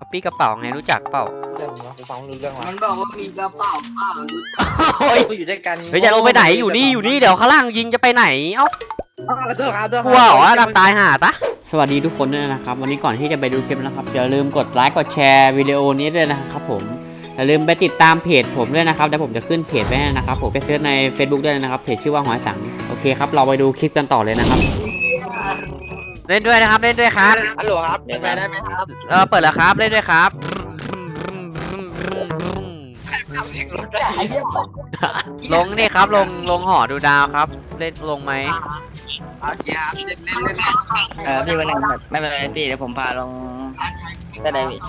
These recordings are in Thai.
กระปี้กระเป๋าไงรู้จักเปล่าเรื่องวะกูฟังไม่รู้เรื่องวะมันบอกว่ามีกระเป๋าเปล่าโอ้ยกูอยู่ด้วยกันเฮ้ยจะลงไปไหนอยู่นี่อยู่นี่เดี๋ยวข้างล่างยิงจะไปไหนเอ้าอ้าวขอโทษครับขอโทษกลัวเหรอดับตายห่าตะสวัสดีทุกคนด้วยนะครับ วันนี้ก่อนที่จะไปดูคลิปนะครับอย่าลืมกดไลค์กดแชร์วิดีโอนี้ด้วยนะครับผมอย่าลืมไปติดตามเพจผมด้วยนะครับเดี๋ยวผมจะขึ้นเพจไว้ให้นะครับผมไปเซิร์ชใน Facebook ด้วยนะครับเพจชื่อว่าหอยสังโอเคครับเราไปดูคลิปกันต่อเลยนะครับ เล่นด้วยนะครับ เล่นด้วยครับฮัลโหลครับเปิดไฟได้ไหมครับเออเปิดแล้วครับ เล่นด้วยครับ ทำเสียงรถได้ไอ้เหี้ยลงนี่ครับ ลง ลงหอดูดาวครับ เล่นลงไหม โอเคครับเล่นเล่นเล่นเออพี่วันหนึ่งแบบไม่เป็นไรพี่เดี๋ยวผมพาลงได้เลยพี่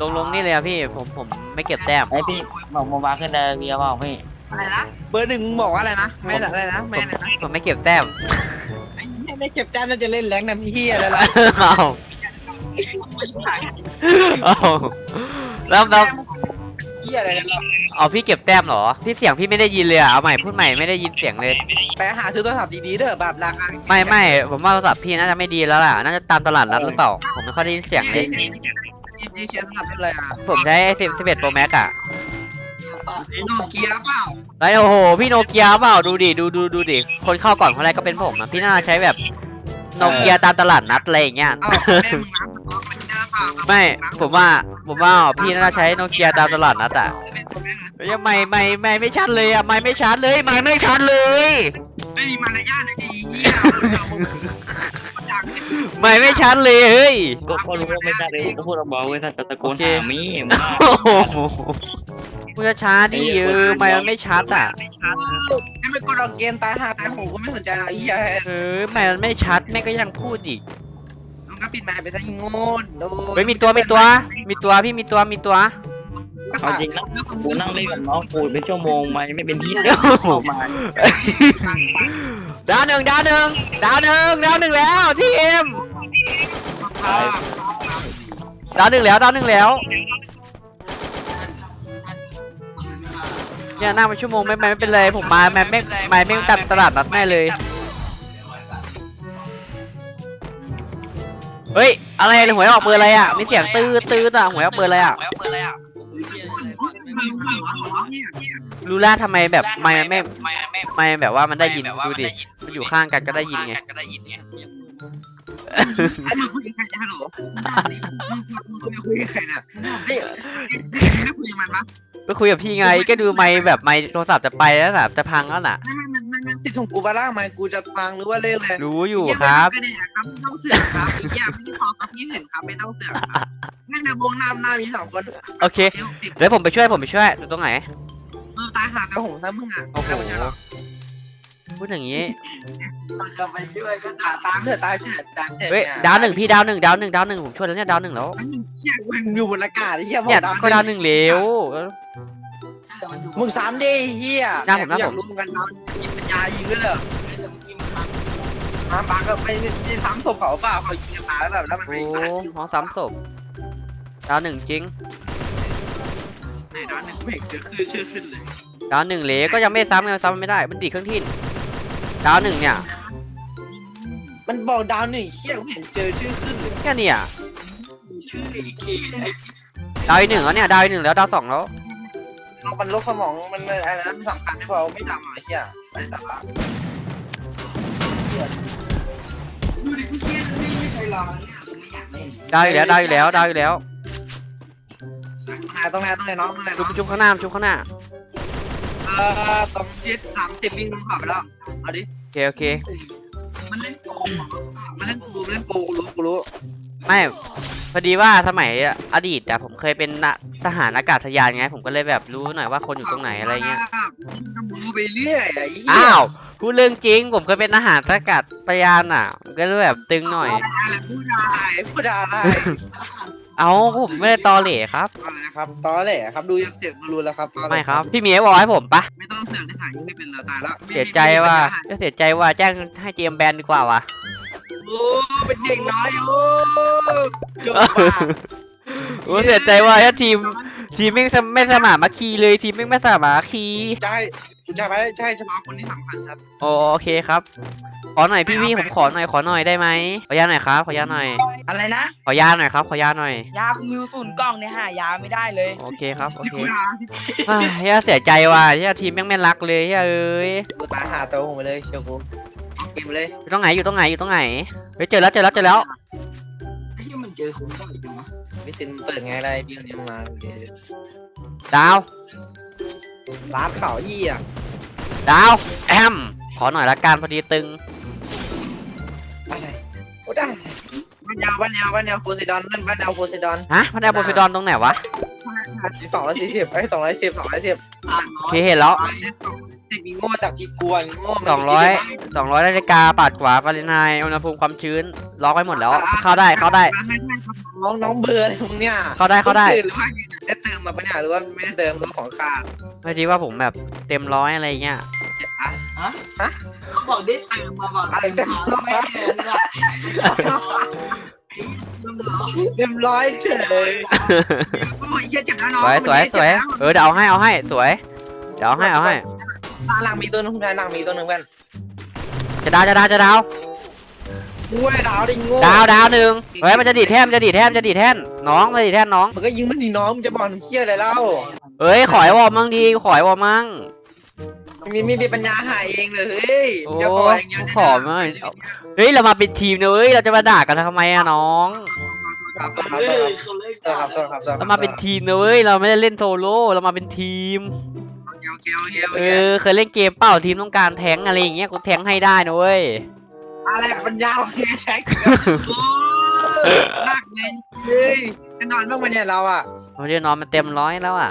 ลงลงนี่เลยอะพี่ ผม ผมไม่เก็บแต้ม ไอพี่บอกผมมาขึ้นได้เรียบอกพี่อะไรนะ เบอร์หนึ่งมึงบอกว่าอะไรนะแม่อะไรนะแม่อะไรนะ ผมไม่เก็บแต้ม ไอ้เหี้ยไม่เก็บแต้มน่าจะเล่นแรงนะพี่เฮียอะไรล่ะเอาเอาแล้วแล้วเฮียอะไรกันหรอเอาพี่เก็บแต้มเหรอ พี่เสียงพี่ไม่ได้ยินเลยอะเอาใหม่พูดใหม่ไม่ได้ยินเสียงเลย ไปหาซื้อโทรศัพท์ดีๆเด้อแบบราคาไม่ไม่ผมว่าโทรศัพท์พี่น่าจะไม่ดีแล้วล่ะ น่าจะตามตลาดนัดหรือเปล่า ผมไม่ค่อยได้ยินเสียงเลย ดีเชียร์โทรศัพท์อะไรอะผมใช้สิบสิบเอ็ด โปรแม็กอะโนเกียเปล่าแล้วโอ้โห พี่โนเกียเปล่าดูดิดูดูดูดิคนเข้าก่อนคนแรกก็เป็นผมอะพี่น่าจะใช้แบบโนเกียตามตลาดนัดอะไรอย่างเงี้ย เอ้าแม่มึงนะมึงไม่ได้เปล่าไม่ ผมว่า ผมว่าพี่น่าจะใช้โนเกียตามตลาดนัดอะยังไม่ไม่ไม่ไม่ชัดเลยอะไม่ไม่ชัดเลยไม่ไม่ชัดเลย ไม่มีมารยาทเลยดีเฮีย ไม่ไม่ชัดเลยเฮ้ย ก็ก็รู้ว่าไม่ใช่เลยก็พูดเบาๆไว้ถ้าจะตะโกนโอเคหามีมโอ้โหมึงจะช้าดิเออไม่มันไม่ชัดอะให้มันกดออกเกมตายหาตายโหก็ไม่สนใจหรอกไอ้เหี้ยเออไม่มันไม่ชัดแม่งก็ยังพูดอีกมันก็ปิดไมค์ไปซะอีโง่โดนเฮ้ยมีตัวมีตัว มีตัวพี่มีตัวมีตัว เอาจริงนะกูนั่งเล่นกับน้องกูเป็นชั่วโมงมายังไม่เป็นที่โอ้โหมาดาวหนึ่งดาวหนึ่งดาวหนึ่งดาวหนึ่งแล้วทีเอ็มดาวหนึ่งแล้วดาวหนึ่งแล้วเนี่ยนั่งมาชั่วโมงไม่ไม่ไม่เป็นไรผมมาไม่ไม่ไม่ไม่ตัดตลาดนัดแน่เลย เฮ้ยอะไรหวยออกเบอร์อะไรอะมีเสียงตื้อตื้ออะหวยออกเบอร์อะไรอะ รู้แล้วทำไมแบบไม่ไม่ไม่แบบว่ามันได้ยินดูดิมันอยู่ข้างกันก็ได้ยินไงไอ้มึงคุยกับใครฮัลโหลมึงคุยกับใครเนี่ยเฮ้ยไม่คุยกับมันปะไปคุยกับพี่ไงก็ดูไม่แบบไม่โทรศัพท์จะไปแล้วน่ะจะพังแล้วน่ะไม่ไม่มัน มันมันสิทธิ์ของกูปะล่ะไมค์กูจะฟังหรือว่าเล่นเลยรู้อยู่ครับก็ได้ครับไม่ต้องเสือกครับไอ้เหี้ยไม่ได้พอครับพี่เห็นครับไม่ต้องเสือกครับแม่งในวงน้ำหน้ามีสองคนโอเคเดี๋ยวติดเดี๋ยวผมไปช่วยผมไปช่วยอยู่ตรงไหนมือตายหาแต่หงถ้ามึงอะโอ้โหพูดอย่างนี้จะไปช่วยก็ตาตามเถอะตายเถอะตามเถอะเฮ้ยดาวหนึ่งพี่ดาวหนึ่งดาวหนึ่งดาวหนึ่งผมช่วยแล้วเนี่ยดาวหนึ่งแล้วไอ้มึงเชี่ยมึงอยู่บนอากาศไอ้เหี้ยเนี่ยก็ดาวหนึ่งเร็วมึงสามดิเหี้ยหน้าผมหน้าผมอยากรู้เหมือนกันนะมี ปัญญายิงด้วยเหรอมาปากก็ไปไปซ้ำศพเขาเปล่าเขายิงกันตายแล้วแบบแล้วมันโอ้ไปตายหมอซ้ำศพดาวหนึ่งจริง ในด้านหนึ่งเบรกเจอขึ้นชื่อขึ้นเลยดาวหนึ่งเหลก็ยังไม่ซ้ำไงซ้ำไม่ได้ มันดีดเครื่องทินดาวหนึ่งเนี่ย มันบอกดาวหนึ่งเชี่ยกูเห็นเจอชื่อขึ้นเลยแค่เนี่ย ชื่อไอ้เคดาวอีกหนึ่งแล้วเนี่ย ดาวอีกหนึ่งแล้ว ดาวสองแล้วเรา มันลบสมองมันมันอะไรนะมันสำคัญที่เราไม่จำหรอไอ้เหี้ยไอ้สาระดูดิกูเชี่ยไม่ไม่เคยรอเนี่ยกูไม่อยากเล่นดาวอีกแล้วดาวอีกแล้วดาวอีกแล้วตรงไหนตรงไหนตรงไหนน้องตรงไหนจุ๊น้บองจุ๊บข้างหน้าจุ๊บข้างหน้าเออตรงที่สามสิบวิ่งลงขับไปแล้วเอาดิโอเคโอเคมันเล่นโกงมันเล่นกูเล่นโกงกูรู้กูรู้ ไม่พอดีว่าสมัยอดีตอะผมเคยเป็นนะทหารอากาศยานไง ผมก็เลยแบบรู้หน่อยว่าคนอยู่ตรงไหนอะไรเงี้ยก็มูไปเรื่อยไอ้เหี้ยอ้าวพูดเรื่องจริง ผมเคยเป็นทหารอากาศยานอะผมก็เลยแบบตึงหน่อย อะไรพูดอะไรพูดอะไรเอาผมไม่ได้ตอเหล่ครับอะไรครับตอแหละครับดูยังเสียงก็รู้แล้วครับตอแหละไม่ครับ พี่เมียบอกให้ผมปะไม่ต้องเสือกได้หายังไม่เป็นเราตายแล้วเสียใจว่าก็เสียใจว่าแจ้งให้เจมแบนดีกว่าวะ โอ้เป็นเด็กน้อยโอ้จบปากโอ้เสียใจว่าถ้าทีมทีมไม่งไม่สมานมาคีเลยทีมไม่งไม่สมานมาคีใช่ใช่ไหมใช่เฉพาะคนที่สำคัญครับโอโอเคครับขอหน่อยพี่พี่ผมขอหน่อยขอหน่อยได้ไหมขอยาหน่อยครับขอยาหน่อย อะไรนะ ขอยาหน่อยครับขอยาหน่อย ยากูมิวศูนย์กล่องเนี่ยหายาไม่ได้เลยโอเคครับโอเคกูด่าเฮ้ยเฮียเสียใจว่ะเฮียทีมแม่งไม่รักเลยเฮียเอ้ยกูตายหาตัวผมไปเลยเชียวกู เอาเกมเลยอยู่ตรงไหนอยู่ตรงไหนอยู่ตรงไหนเฮ้ยเจอแล้วเจอแล้วเจอแล้วไอ้ที่มันเจอคนบ่อยจังวะไม่สินเปิดไงได้พี่คนนี้มาเดี๋ยวดาวร้านข่าวยี่อะดาวแอมขอหน่อยละกันพอดีตึงอะไรกูได้บ้านยาวบ้านยาวบ้านยาวโพไซดอนนั่นบ้านยาวโพไซดอนฮะมันได้โบฟิดอนตรงไหนวะสองร้อยสี่สิบไอ้สองร้อยสิบสองร้อยสิบโอเคเห็นแล้ว สิบมีโง่จากอีกกวนโง่สองร้อยสองร้อยนาฬิกาปาดขวาฟาเรนไฮต์อุณหภูมิความชื้นล็อกไว้หมดแล้ว เข้าได้เข้าได้ น้องน้องเบอร์อะไรมึงเนี่ยเข้าได้เข้าได้หรือว่าได้เติมมาปะเนี่ยหรือว่าไม่ได้เติมหรือของขาดไม่ดีว่าผมแบบเต็มร้อยอะไรเงี้ยอะเขาบอกได้เติมมาบอกเติมมาไม่เติมอะเต็มร้อยเฉยโอ้ยเหี้ยเจ็บแล้วน้องสวยสวยสวยเออเดี๋ยวเอาให้เอาให้สวย เดี๋ยวเอาให้เอาให้ หลังมีตัวนึงคุณชายหลังมีตัวนึงเพื่อนจะดาวจะดาวจะดาวกูไอ้ดาวดิโง่ดาวดาวหนึ่งเฮ้ยมันจะดีดแท่นมันจะดีดแท่นมันจะดีดแท่นน้องมันจะดีดแท่นน้องมันก็ยิงมันดีน้องมึงจะบอกมึงเคี้ยอะไรเล่าเอ้ยขอยวอร์มมั่งดีขอยวอร์มมั่งมีมีมีปัญญาหาเองเลยเฮ้ยโอ้จะขออย่างเดียวเนี่ยขอมั่งเฮ้ยเรามาเป็นทีมนะเว้ยเราจะมาด่ากันทำไมอะน้องครับครับเอครับอเขาเล่นครับครับครับเรามาเป็นทีมนะเว้ยเราไม่ได้เล่นโซโล่เรามาเป็นทีม โอเคโอเคโอเคโอเอเคอเคยเล่นเกมเปล่าทีมต้องการแทงค์อะไรอย่างเงี้ยกูแทงค์ให้ได้นะเว้ย อะไรปัญญาโอเคแช็คโอ้หนักเลยเฮ้ยแน่นอนบ้างมันเนี่ยเราอะวันนี้นอนมันเต็มร้อยแล้วอะ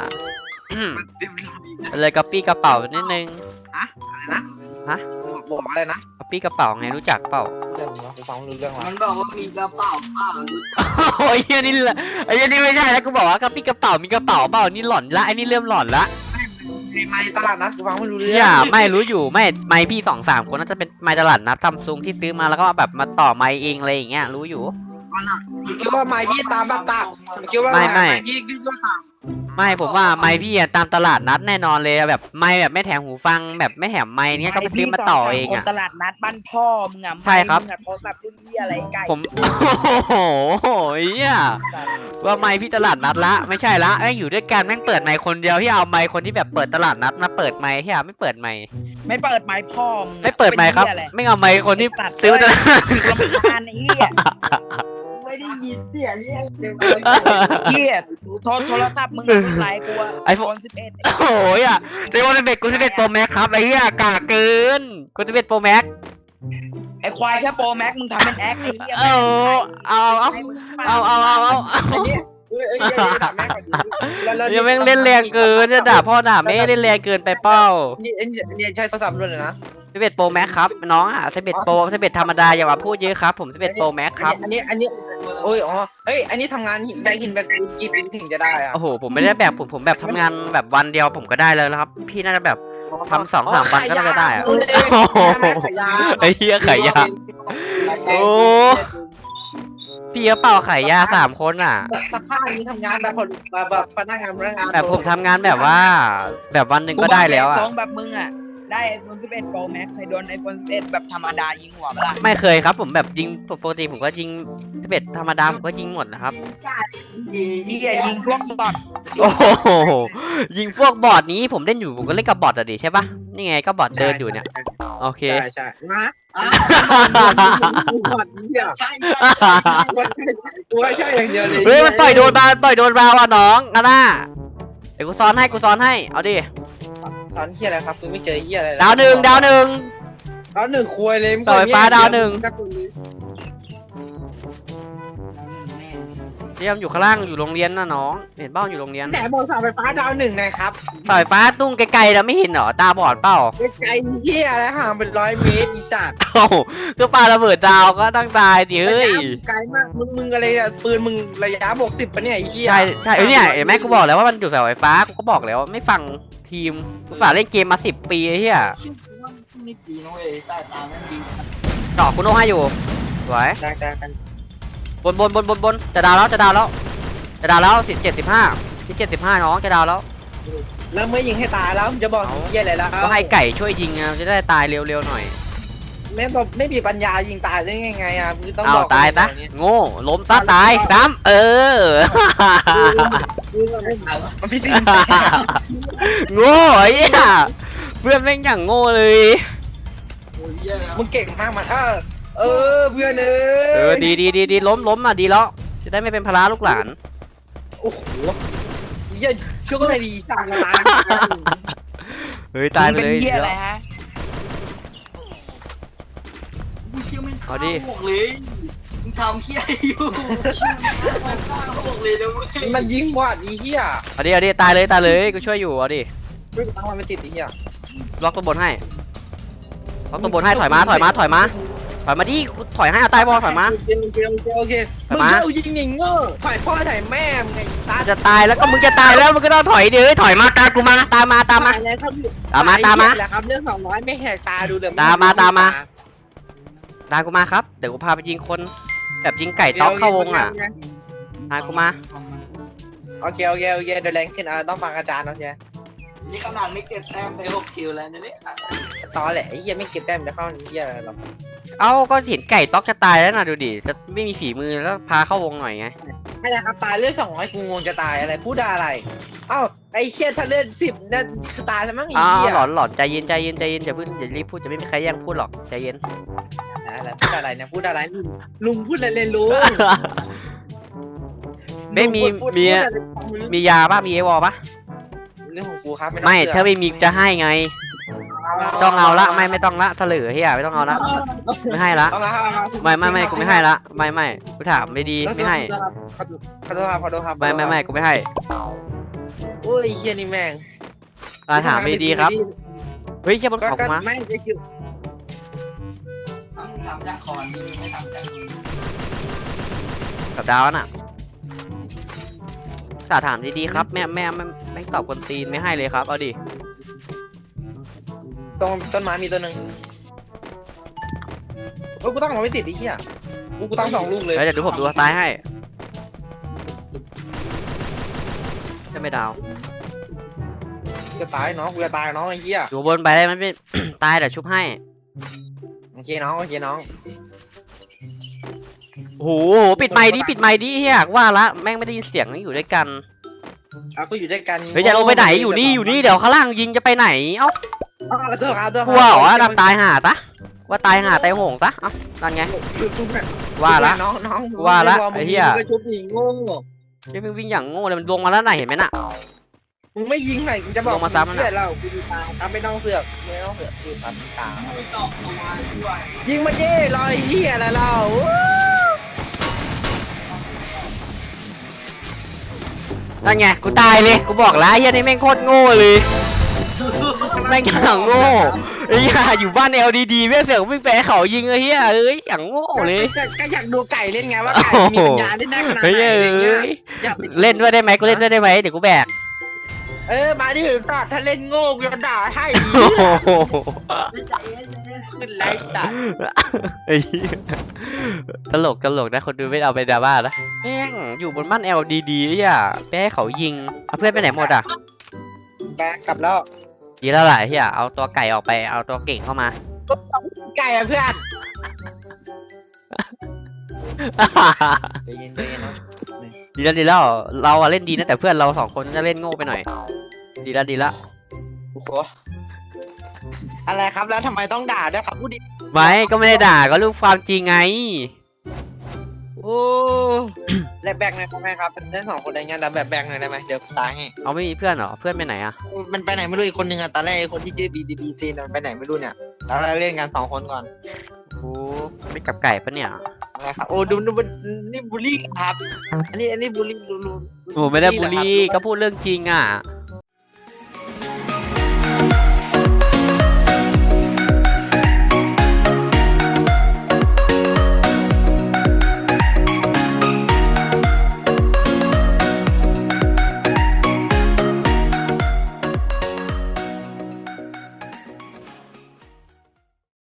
เต็มเลยเลยกระปี้กระเป๋านิดนึงอะไรนะฮะ บอกบอกอะไรนะกระปี้กระเป๋าไงรู้จักเปล่า เรื่องวะกูฟังไม่รู้เรื่องวะมันบอกว่ามีกระเป๋าเปล่าโอ้ยเหี้ยนี่แหละไอ้เหี้ยนี่ไม่ใช่แล้วกูบอกว่ากระปี้กระเป๋ามีกระเป๋าเปล่านี่หล่อนละไอ้นี่เริ่มหล่อนละ ไอ้ไม้ตลาดนะกูฟังไม่รู้เรื่องเหี้ยไม่รู้อยู่ไม่ไม่พี่สองสามคนน่าจะเป็นไม้ตลาดนัดซัมซุงที่ซื้อมาแล้วก็แบบมาต่อไม้เองอะไรอย่างเงี้ยรู้อยู่คิดว่าไม้พี่ตามแบบตามคิดว่าไม่ไม่ พี่คิดว่าตาม ไม่ผมว่าไม้พี่อะตามตลาดนัดแน่นอนเลยอะแบบไม้แบบไม่แถมหูฟัง แบบไม่แถมไม้เนี้ยก็ไปซื้อมาต่อเองคนอะ ตลาดนัดบ้านพ่อมึงอะใช่ครับ มึงอะโทรศัพท์รุ่นเหี้ยอะไรไก่ผม โอ้โหเหี้ยว่าไมค์พี่ตลาดนัดละ ไม่ใช่ละแม่งอยู่ด้วยกันแม่งเปิดไมค์คนเดียวที่เอาไมค์คนที่แบบเปิดตลาดนัดมาเปิดไมค์ที่อะไม่เปิดไมค์ไม่เปิดไม้พ่อมึงอะไม่เปิดไมค์ครับเป็นเหี้ยอะไรไม่เอาไมค์คนที่ซื้อมาตลาดรำคาญไอ้เหี้ย ไม่ได้ยินเสียงเหี้ยเหี้ยโทรโทรศัพท์มึงอะรุ่นไรกูอะไอโฟนสิบเอ็ดโอ้ยอะเซวันเบ็ดกูสิบเอ็ดโปรแม็กครับไอ้เหี้ยกากเกินกูสิบเอ็ดโปรแม็กไอ้ควายแค่โปรแม็กมึงทำเป็นแอคไอ้เหี้ยเออเอาเอาให้มึงฟังเอาเอาเอาเอาอันนี้ เอ้ยด่าแม่งก่อนแล้วแล้วเดี๋ยวแม่งเล่นแรงเกินจะด่าพ่อด่าแม่เล่นแรงเกินไปเป้านี่เอ้ยนี่ใช้โทรศัพท์ด้วยเลยนะสิบเอ็ดโปรแม็กครับน้องอะสิบเอ็ดโปรสิบเอ็ดธรรมดาอย่ามาพูดเยอะครับ ผมสิบเอ็ดโปรแม็กครับอันนี้อันนี้โอ้ยอ๋อเฮ้ยอันนี้ทำงานแบงค์หินแบงค์กี่ปีถึงจะได้อะโอ้โหผมไม่ได้แบบผมผมแบบทำงานแบบวันเดียวผมก็ได้เลยนะครับ พี่น่าจะแบบทำสองสามวันก็น่าจะได้อะโอ้โหไอ้เหี้ยขายยาโอ้ พี่กระเป๋าขายยาสามคนอะสภาพนี้ทำงานแบบคนแบบพนักงานพนักงานแบบผมทำงานแบบว่า แบบวันหนึ่งก็ได้แล้วอะ สองแบบมึงอะ ได้ไอโฟน11 Pro Max เคยโดนไอโฟน11 แบบธรรมดายิงหัวเปะล่าไม่เคยครับ ผมแบบยิงปกติผมก็ยิงสิบเอ็ดธรรมดาผมก็ยิงหมดนะครับที่ยิงพวกบอทโอ้โหยิงพวกบอทนี้ผมเล่นอยู่ผมก็เล่นกับบอทอะดิใช่ปะนี่ไงก็บอทเดินอยู่เนี่ย โอเค ใช่ใช่มา บอดเนี่ยใช่กูว่าใช่อย่างเดียวเลยเฮ้ยมันปล่อยโดนมาปล่อยโดนมาว่ะน้องกันน่ะเดี๋ยวกูซ้อนให้กูซ้อนให้เอาดิสอนเฮียอะไรครับกูไม่เจอเฮียอะไรดาวหนึ่งดาวหนึ่งดาวหนึ่งควยเลยต่อไฟฟ้าดาวหนึ่ง เรียมอยู่ข้างล่างอยู่โรงเรียนนะน้อง เห็นเป้าอยู่โรงเรียนแต่บอกเสาไฟฟ้าดาวหนึ่งนะครับสายฟ้าตุ้งไกลๆแล้วไม่เห็นเหรอตาบอดเปล่าไกลเฮียอะไรห่างเป็นร้อยเมตรอีสัตว์โอ้โหก็ปาระเบิดดาวก็ตั้งตายดิเฮ้ยไกลมากมึงมึงอะไรอะปืนมึงระยะบวกสิบปะเนี่ยไอ้เฮียใช่ใช่เอ้ยเนี่ยเห็นไหมกูบอกแล้วว่ามันอยู่สายไฟฟ้ากูก็บอกแล้วไม่ฟังทีมกูฝ่าเล่นเกมมาสิบปีไอ้เฮียไม่ดีนะเว้ยสายตาไม่ดีต่อคุณโอให้อยู่สวยได้ได้กัน บนบนบนบนบนจะดาวแล้วจะดาวแล้วจะดาวแล้วสิบเจ็ดสิบห้าสิบเจ็ดสิบห้าน้องจะดาวแล้วแล้วเมื่อยิงให้ตายแล้วมึงจะบอกเฮียอะไรแล้วก็ให้ไก่ช่วยยิงอะจะได้ตายเร็วๆหน่อยมแม่บอกไม่มีปัญญายิงตายได้ไงไงอะคือต้องเอาบอกตายซะโง่ล้มซะตายซ้ำเออมันพี่ซินโง่ไอ้เหี้ยเพื่อนแม่งอย่างโง่เลยมึงเก่งมากมันเออ เออเพื่อนเอเอออดีดีดีดีล้มล้มอะดีแล้ว จะได้ไม่เป็นภาระลูกหลาน โอ้โหเหี้ยช่วยกันหน่อยดีสั่งมาตายเฮ้ยตายไปเป็นเลยเหี้ยอะไรเดี๋ยวฮะเอาดิบอกเลยมึงทำเหี้ยอยู่ชื่อมันกล้าบอกเลยนะเว้ยมันยิงบอดอีเหี้ยเอาดิเอาดิตายเลยตายเลยกูช่วยอยู่เอาดิเฮ้ยตั้งมันไม่ติดอีเหี้ยล็อกตัวบนให้ล็อกตัวบนให้ถอยมาถอยมาถอยมา ถอยมาดิกูถอยให้เอาตายบอลถอยมา โอเคโอเคโอเคโอเคไปมึงมาเข้ายิงหนิงเงอถ่ายพ่อถ่ายแม่มึงไงตาจะตายแล้วก็มึงจะตายแล้วมึงก็ต้องถอยดิเฮ้ยถอยมาตามกูมาตามมาตามมาถ่ยแล้วครับตามมาตามมาแหละครับเรื่องสองร้อยไม่แหกตาดูเลยตามมาตามมา ตามกูมาครับเดี๋ยวกูพาไปยิงคนแบบยิงไก่ต๊อกเข้าวงอะตามกูมาโอเคโอเคโอเคเดี๋ยวแรงขึ้นอะต้องฟังอาจารย์นะเจ๊นี่ขนาดไม่เก็บแต้มไปหกคิวแล้วนะเนี่ย ตอแหละไอ้เหี้ยไม่เก็บแต้มเดี๋ยวเข้าเหี้ยอะไรหรอกเอ้าก็เห็นไก่ต๊อกจะตายแล้วนะดูดิจะไม่มีฝีมือแล้วพาเข้าวงหน่อยไงไม่นะครับตายเลือดสองร้อยกูงงจะตายอะไรพูดอะไรเอ้าไอ้เหี้ยถ้าเลือดสิบนั่นตายแล้วมั้งไอ้อ้าวเหี้ยหลอนหลอนใจเย็นใจเย็นใจเย็นอย่าเพิ่งอย่ารีบพูดจะไม่มีใครแย่งพูดหรอกใจเย็น อะไรพูดอะไรเนี่ยพูดอะไรลุงลุงพูดอะไรเลยลุงไม่มีลุงพูดมีพูดอะไรฟังไม่รู้มียาป่ะมีเอวอลป่ะเรื่องของกูครับไม่ต้องถ้าเสืไม่มีจะให้ไง ต้องเอาละไม่ไม่ต้องละเถลือเฮียไม่ต้องเอาละไม่ให้ละเอามาเอามาไม่ไม่ไม่กูไม่ให้ละไม่ไม่กูถามไม่ดีไม่ให้ขอโทษครับขอโทษครับไม่ไม่ไม่กูไม่ให้โอ้ยไอ้เฮียนี่แม่งอ่าถามไม่ดีครับเฮ้ยเชี่ยบนก็เขาก็กูมาไม่ได้คิวทำจากคอนนี่ไม่ทำจากมือกับดาวน่ะแต่ถามดีๆครับ แม่แม่แม่แม่งตอบกวนตีนไม่ให้เลยครับ เอาดิ ตรงต้นไม้มีตัวหนึ่งเอ้ยกูตั้งมันไม่ติดไอ้เหี้ยกูกูตั้งสองลูกเลยเฮ้ยเดี๋ยวดูผมดูตายให้จะไม่ดาวจะตายน้องกูจะตายน้องไอ้เหี้ยอยู่บนไปได้มันไม่ ตายเดี๋ยวชุบให้โอเคน้องโอเคน้องโอ้โหปิดไมค์ดิปิดไมค์ดิเฮียว่าละแม่งไม่ได้ยินเสียงอยู่ด้วยกันเอาก็อยู่ด้วยกันเฮ้ยจะลงไปไหนอยู่นี่อยู่นี่เดี๋ยวข้างล่างยิงจะไปไหนเอ้า อ้าวขอโทษครับขอโทษคกรับลัวเหรอดำตายห่าตะว่าตายห่าตายโหงตะเอ้านั่นไง จุดจุดแบบว่าละ น้องน้องว่าละมึงไอ้เหี้ย มึงไปชุบหนีโง่เฮ้ยมึงวิ่งอย่างโง่เลยมันลงมาแล้วไหนะเห็นไหมน่ะ มึงไม่ยิงหน่อยกูจะบอกลงมาซ้ำมันเหี้น่ะยเรากูดูตาตามไม่ต้องเสือกไม่ต้องเสือกกูตามตาไม่ตอบตัวด้วยยิงมันเย่ลอยเหี้ยอะไรเรานั่นไงกูตายเลยกูบอกแล้วไอ้เฮียนี่แม่งโคตรโง่เลย แม่งอย่างโง่ไอ้เหี้ยอยู่บ้านเอลดีๆแม่งเสือกวิ่งไปให้เขายิงไอ้เฮียเอ้ยอย่างโง่เลย ก็ก็อยากดูไก่เล่นไงว่าไก่มีปัญญาเล่นได้ขนาดไหนเฮ้ยอะไรเงี้ยเอ้ยอยากไปเล่นด้วยได้ไหมกูเล่นด้วยได้ไหมเดี๋ยวกูแบกเออมาดิสัตว์ถ้าเล่นโง่กูจะด่าให้โอ้โหขึ้นไลฟ์สัตว์ไอ้เหี้ยตลกตลกนะคนดูไม่เอาไปดราม่านะแม่งอยู่บนบ้านเอลดีๆอะไปให้เขายิงเอาเพื่อนไปไหนหมดอะแบกกลับแล้ว ดีแล้วแหละเฮียเอาตัวไก่ออกไปเอาตัวเก่งเข้ามาไก่อะเพื่อนใจเย็นใจเย็นนะดีแล้วดีแล้วเราอะเล่นดีนะแต่เพื่อนเราสองคนจะเล่นโง่ไปหน่อย ดีแล้วดีแล้วโอ้โหอะไรครับแล้วทำไมต้องด่าด้วยครับพูดดิไม่ก็ไม่ได้ด่าก็รู้ความจริงไง โอ้แลบแบกหน่อยได้ไหมครับเป็นเล่นสองคนได้ไงแล้วแบบแบกหน่อยได้ไหมเดี๋ยวตายให้เอาไม่มีเพื่อนเหรอ เพื่อนไปไหนอะมันไปไหนไม่รู้อีกคนนึงอะตอนแรกไอ้คนที่ชื่อ BDB ซีนมันไปไหนไม่รู้เนี่ยตอนแรกเล่นกันสองคนก่อนโอ้ไม่กลับไก่ปะเนี่ยนะครับโอ้ดูดูมันนี่บูลลี่ครับ อันนี้อันนี้บูลลี่ดูดูโอ้ไม่ได้บูลลี่ก็พูดเรื่องจริงอะโ